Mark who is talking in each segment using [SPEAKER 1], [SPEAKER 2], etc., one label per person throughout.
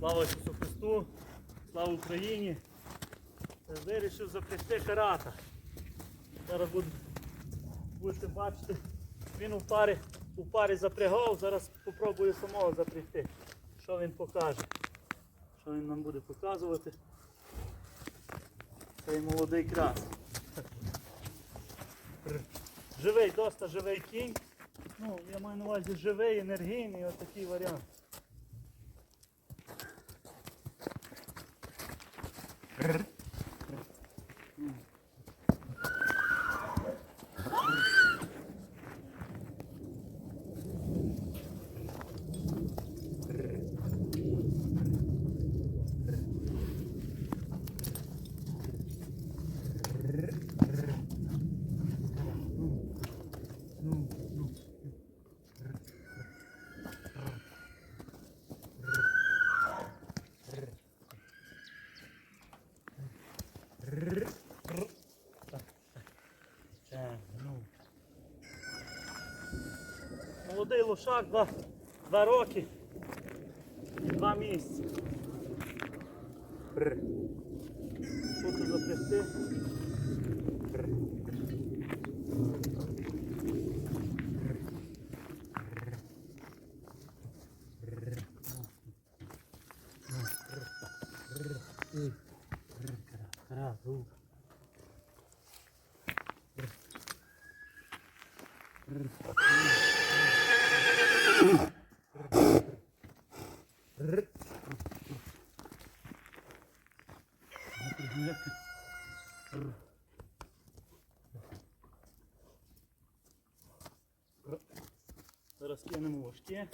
[SPEAKER 1] Слава Ісусу Христу, слава Україні. Е, Вирішив запрягти карата. Зараз будете бачити, він у парі, у парі запрягав, зараз спробую самого запрягти. Що він покаже. Що він нам буде показувати. Цей молодий крас. Живий, доста живий кінь. Ну, я маю на увазі живий, енергійний, отакий варіант. Лошак, два, два роки і два місяці. Тут запрягти. Бр. Кра-кра-ру. Зараз кинемо важке.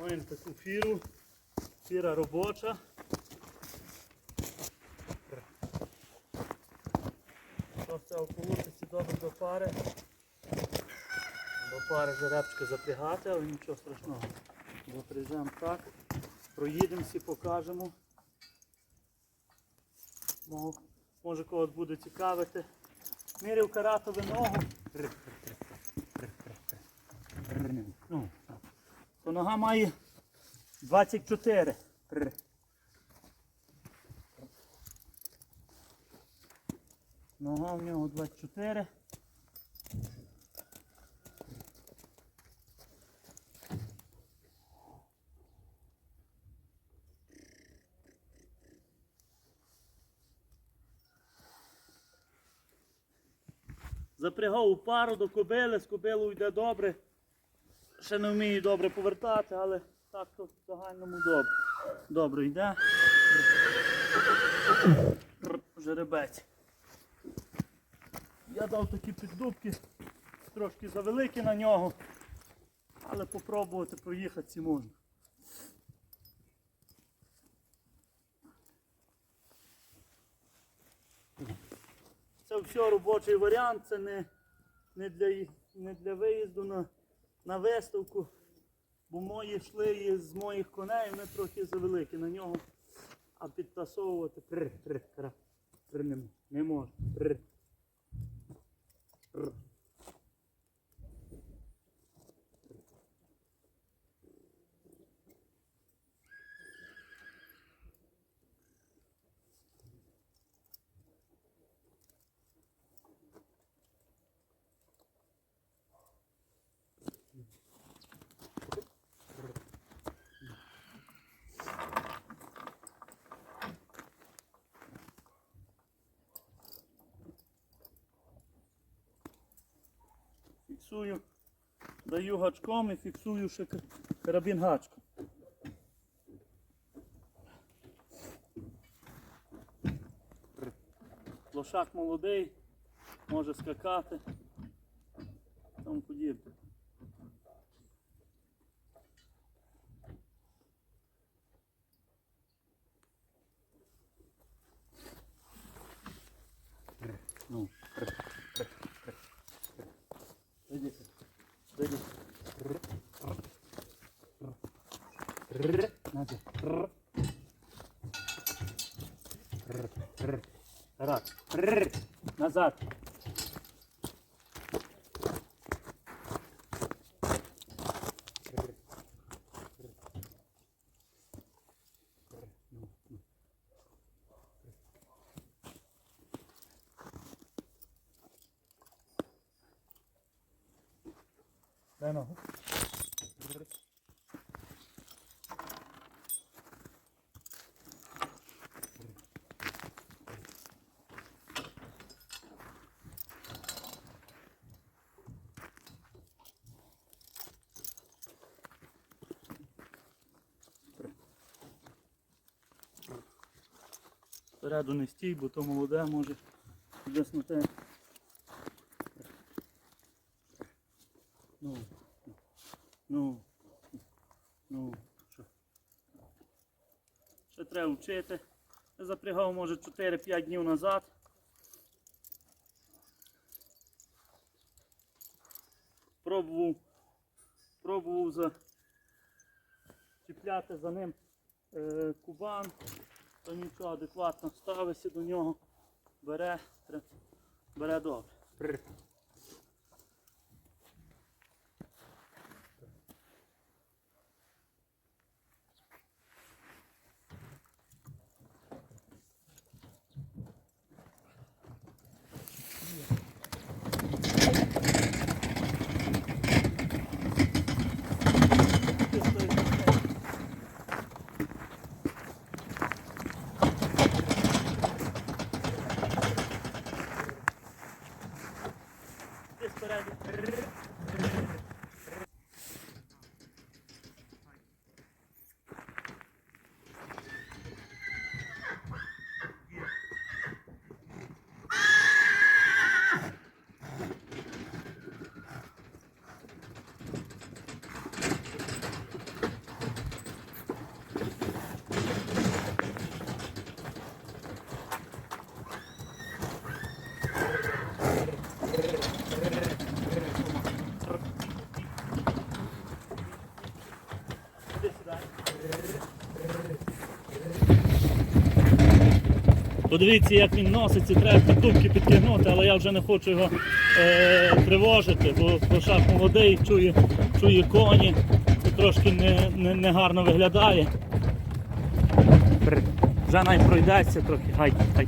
[SPEAKER 1] Маємо таку фіру. Фіра робоча. Що це околотиці добре до пари. До пари жеребчика запрягати, але нічого страшного. Запряжемо так. Проїдемося, покажемо. Мо- Може когось буде цікавити. Міряв каратову ногу. Ну, то нога має 24. Нога в нього 24. Запрягав у пару до кобили, з кобилою йде добре. Ще не вмію добре повертати, але так то в загальному добре. Добре йде. Жеребець. Я дав такі піддубки, трошки завеликі на нього, але попробувати проїхати можна. Це все робочий варіант, це не, не, для, не для виїзду на, на виставку, бо мої йшли з моїх коней, вони трохи завеликі на нього, а підтасовувати пр, пр, пр, пр, не, не можна. Пр. Пр. Фіксую, даю гачком і фіксую ще карабін гачком. Лошак молодий, може скакати. Тому подібне. Раз. Назад. Спереду не стій, бо то молоде може те. Ну, ну, ну, що? Ще треба вчити. Я запрягав, може, 4-5 днів назад. Пробував, пробував за, чіпляти за ним е, кубан, то нічого адекватно ставиться до нього, бере, бере добре. Ти спереду. Іди сюди. Подивіться, як він носиться, треба підтупки підтягнути, але я вже не хочу його е, тривожити, бо кошак молодий, чує, чує коні, трошки не, не, не виглядає. Вже навіть пройдеться трохи. Гай, гай.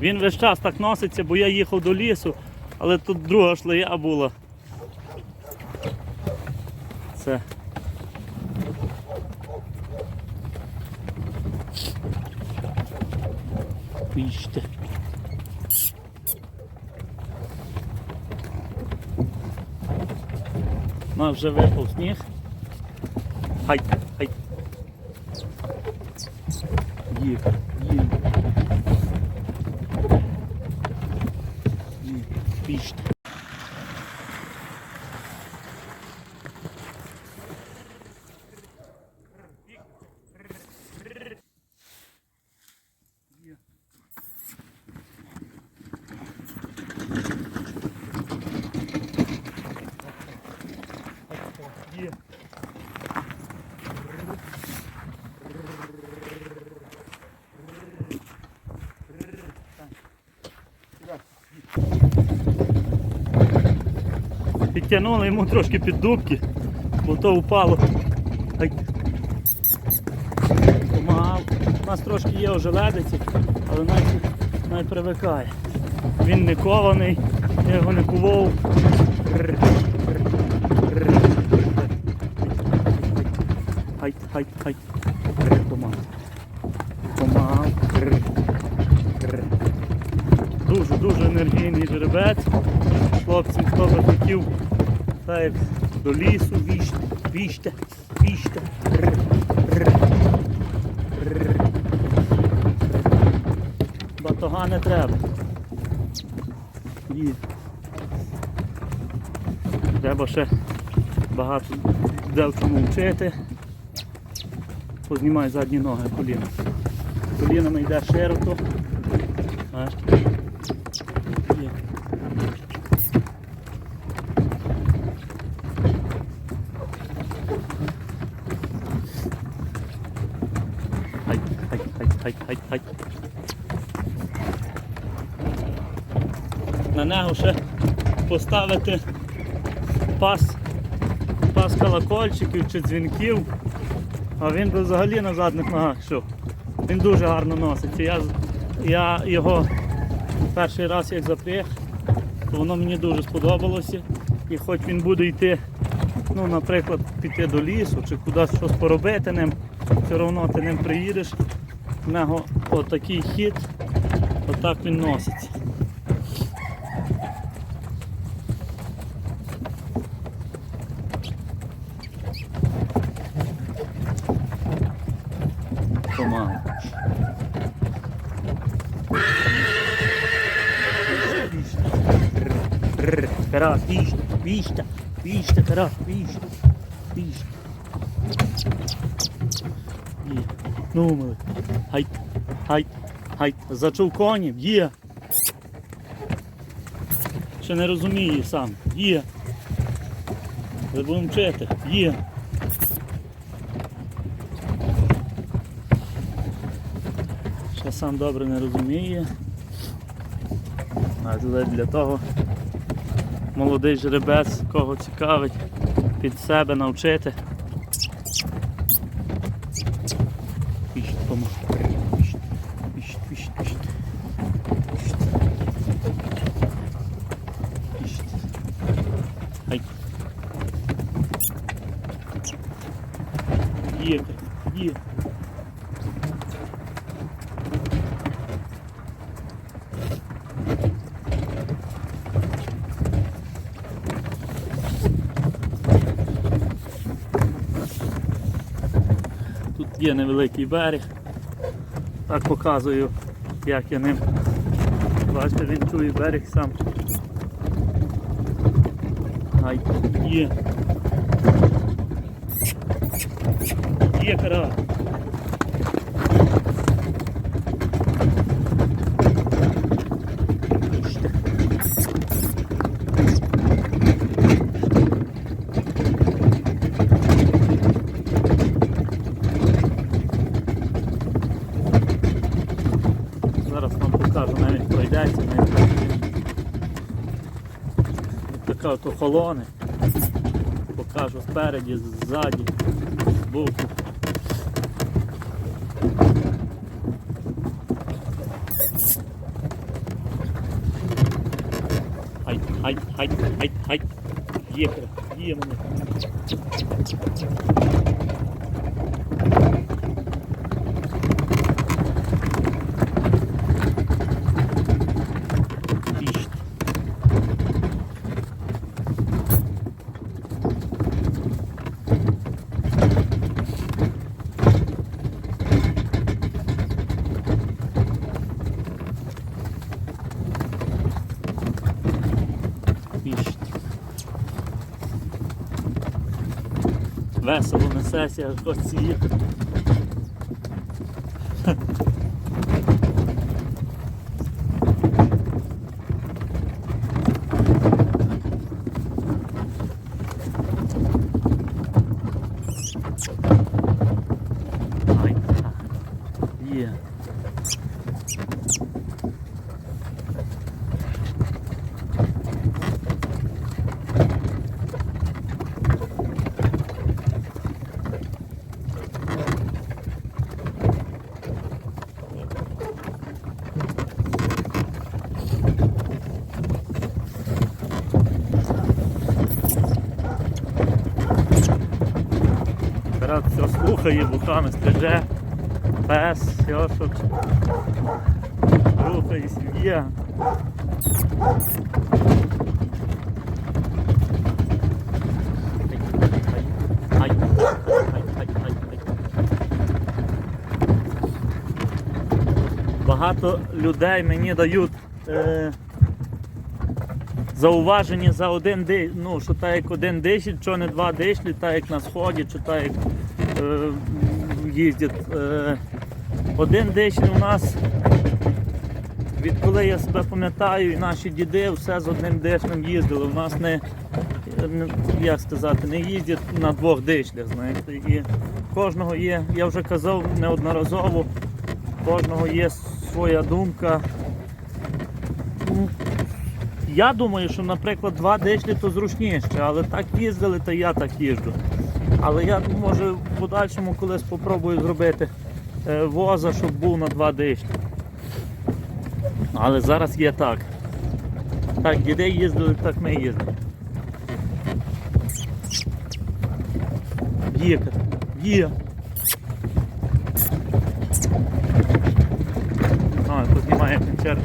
[SPEAKER 1] Він весь час так носиться, бо я їхав до лісу, але тут друга шлея була. Це. Ну, вже випав сніг. Хай, хай. Їх, Підтягнули йому трошки під дубки, бо то впало. Помагав. У нас трошки є ожеледиці, але навіть, навіть привикає. Він не кований, я його не кував. Хай, хай, хай. Помагав. Помагав. Дуже, дуже енергійний жеребець. Хлопцям, хто би хотів, так до лісу, віжте, віжте, віжте. Батога не треба. Є. Треба ще багато де в чому вчити. Познімай задні ноги, коліна. Колінами йде широко. Знаєш? Є. Хай, хай, хай. На нього ще поставити пас, пас колокольчиків чи дзвінків, а він взагалі на задних ногах йшов. Він дуже гарно носиться. Я, я його перший раз як запряг, то воно мені дуже сподобалося. І хоч він буде йти, ну, наприклад, піти до лісу чи кудись щось поробити ним, все одно ти ним приїдеш, в нього отакий хід, отак він носиться. Помалу. Рр, Карас, віжте, віжте, віжте, карас, віжте, віжте. Ну, мили. Гай, гай, гай. Зачув конів, є. Ще не розуміє сам. Є. Ви будемо вчити. Є. Ще сам добре не розуміє. Але для того молодий жеребець, кого цікавить, під себе навчити. Є невеликий берег. Так показую, як я ним. Бачите, він чує берег сам. Ай, є. Є кара. Зараз вам покажу, навіть пройдеться, навіть така от охолоне. Покажу спереді, ззаді, збоку. Ай, ай, ай, ай, ай. Є, є мене. Gracias, Costillo. Ai, yeah. Слухає, вухами стриже. Пес, що рухає сім'я. Багато людей мені дають е, зауваження за один диш, ну, що так як один дишіль, що не два дишлі, так як на сході, чи так як їздять. Е, один дишіль у нас, відколи я себе пам'ятаю, і наші діди все з одним дишлем їздили. У нас не, не як сказати, не їздять на двох дишлях, знаєте. І кожного є, я вже казав неодноразово, кожного є своя думка. Ну, Я думаю, що, наприклад, два дишлі то зручніше, але так їздили, то я так їжджу. Але я може в подальшому колись спробую зробити е, воза, щоб був на два дишлі. Але зараз є так. Так, діди їздили, так ми їздимо. Є, є. А, познімає концерт.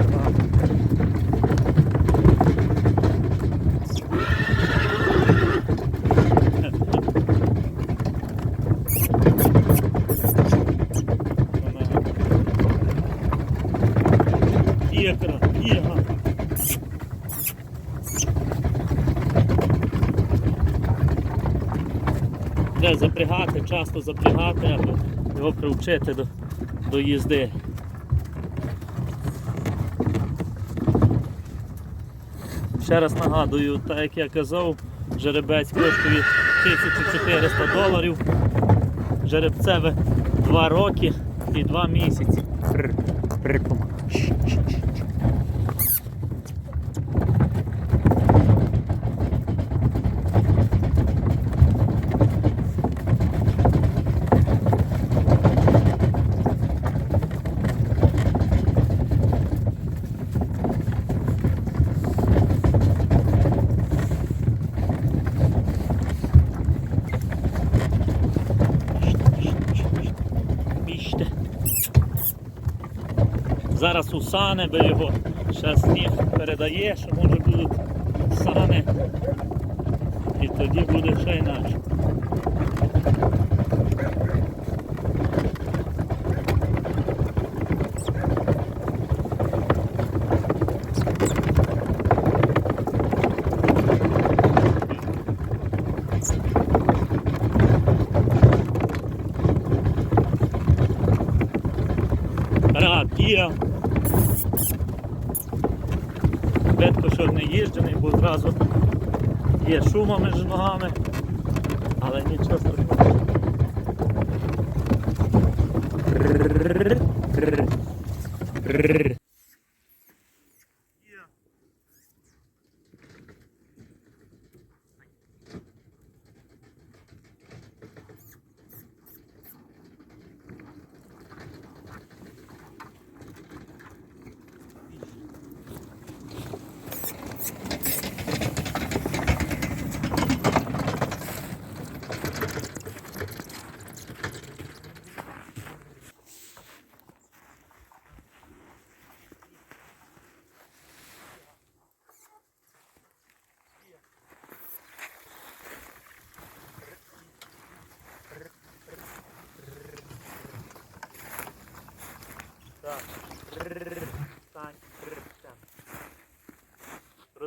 [SPEAKER 1] Є, Кат, є. га. Треба часто запрягати, аби його привчити до, до їзди. Ще раз нагадую, так як я казав, жеребець коштує 1400 доларів. Жеребцеве 2 роки і 2 місяці. Прр, сани би його ще сніг передає, що може будуть сани. І тоді буде ще інакше. Рад. Видко, що не їжджений, бо одразу є шума між ногами, але нічого страшного.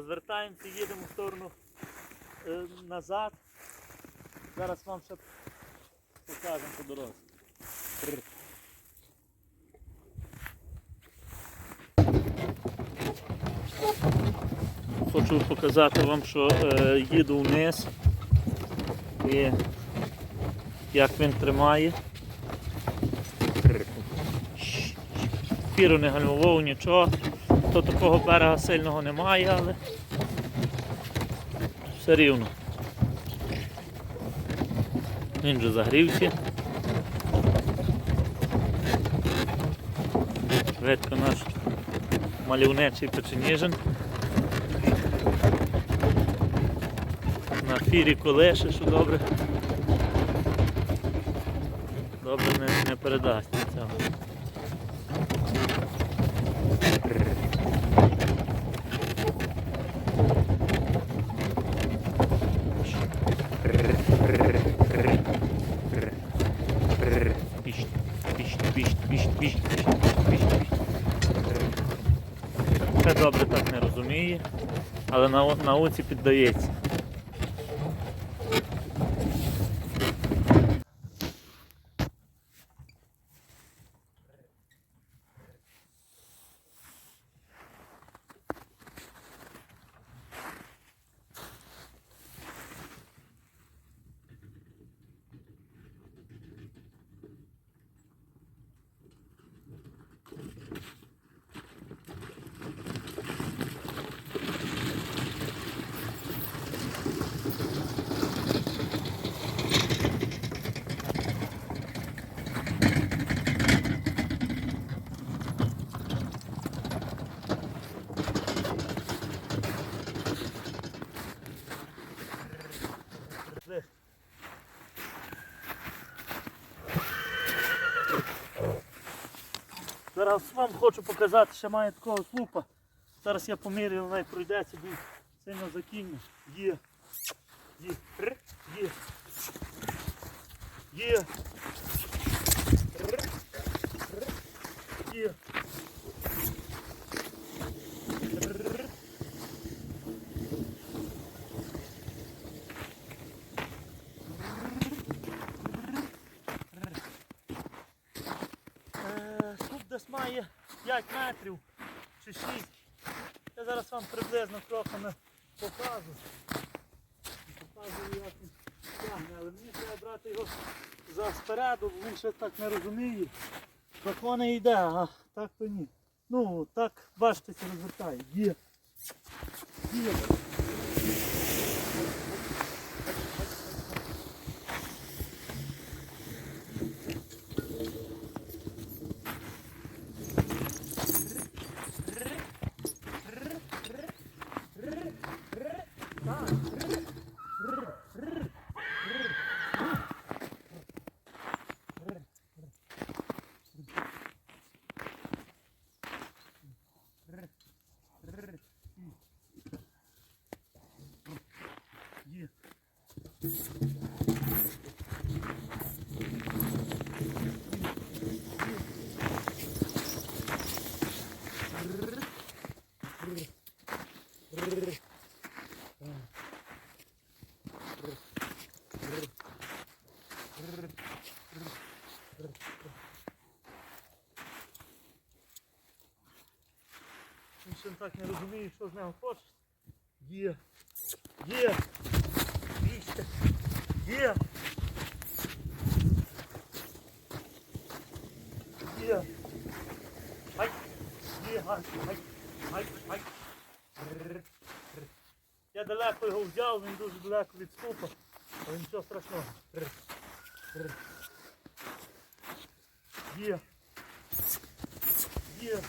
[SPEAKER 1] Розвертаємося, їдемо в сторону е, назад. Зараз вам ще покажемо по дорозі. Хочу показати вам, що е, їду вниз і як він тримає. Фіру не гальмував, нічого. То такого берега сильного немає, але все рівно. Він вже загрівся. Видко наш малівнечий печеніжин. На фірі колеше, що добре. Добре не, не передасть але на науці піддається. Зараз вам хочу показати, ще має такого слупа. Зараз я поміряю, вона пройдеться, бо сильно закинне. Є. Є. Є. Є. 5 метрів чи 6. Я зараз вам приблизно кроками покажу. Показую, як він тягне, але мені треба брати його за спереду, бо він ще так не розуміє. Так воно йде, а так то ні. Ну, так, бачите, розвертає. Є. Є. Він так не розуміє, що з нього хоче. Є. Є. Вічте. Є. Є. Ай. Є, гай, гай. Рррр, рррр. Я далеко його взяв, він дуже далеко від ступа, але нічого страшного. Є. Є. Є.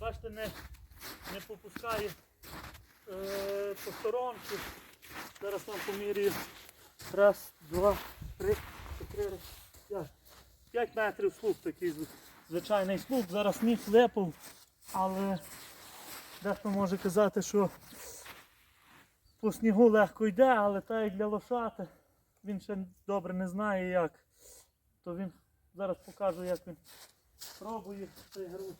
[SPEAKER 1] Бачите, не, не попускає е, по сторонку. Зараз вам поміряю. Раз, два, три, чотири, п'ять. П'ять метрів слуп такий звичайний слуп. Зараз сніг випав, але дехто може казати, що по снігу легко йде, але так як для лошати, він ще добре не знає як. То він зараз покажу, як він пробує цей груз.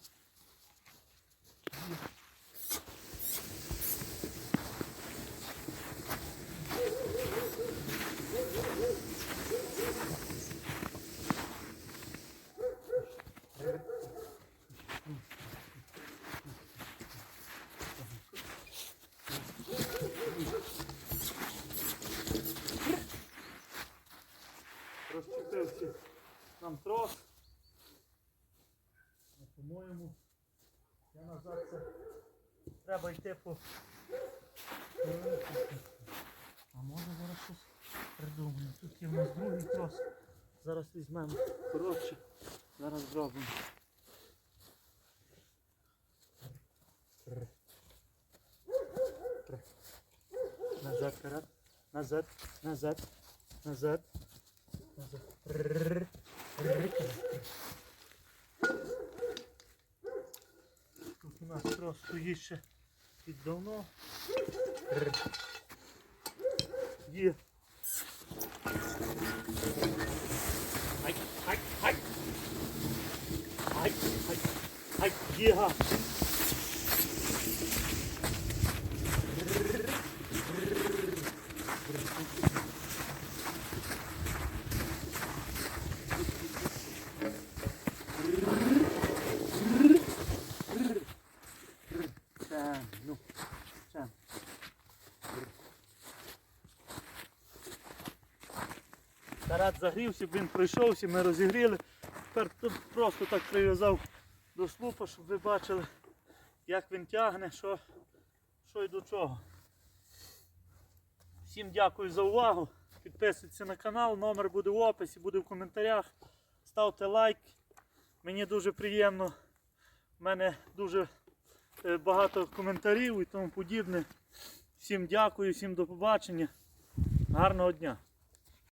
[SPEAKER 1] Розчепився нам трос. По-моєму, я назад це треба йти по. А може зараз щось придумаємо. Тут є в нас другий трос. Зараз візьмемо коротше. Зараз зробимо. Назад, вперед. Назад, назад, назад. назад. Рррр. Рррр. Тут у нас трос стоїть ще під давно. Є. Ай, ай, ай. Ай, ай, ай, є. га. Це, ну, це. Тарат загрівся, він пройшовся, ми розігріли. Тепер тут просто так прив'язав до слупа, щоб ви бачили, як він тягне, що, що і до чого. Всім дякую за увагу. Підписуйтесь на канал, номер буде в описі, буде в коментарях. Ставте лайк. Мені дуже приємно. У мене дуже е, багато коментарів і тому подібне. Всім дякую, всім до побачення. Гарного дня.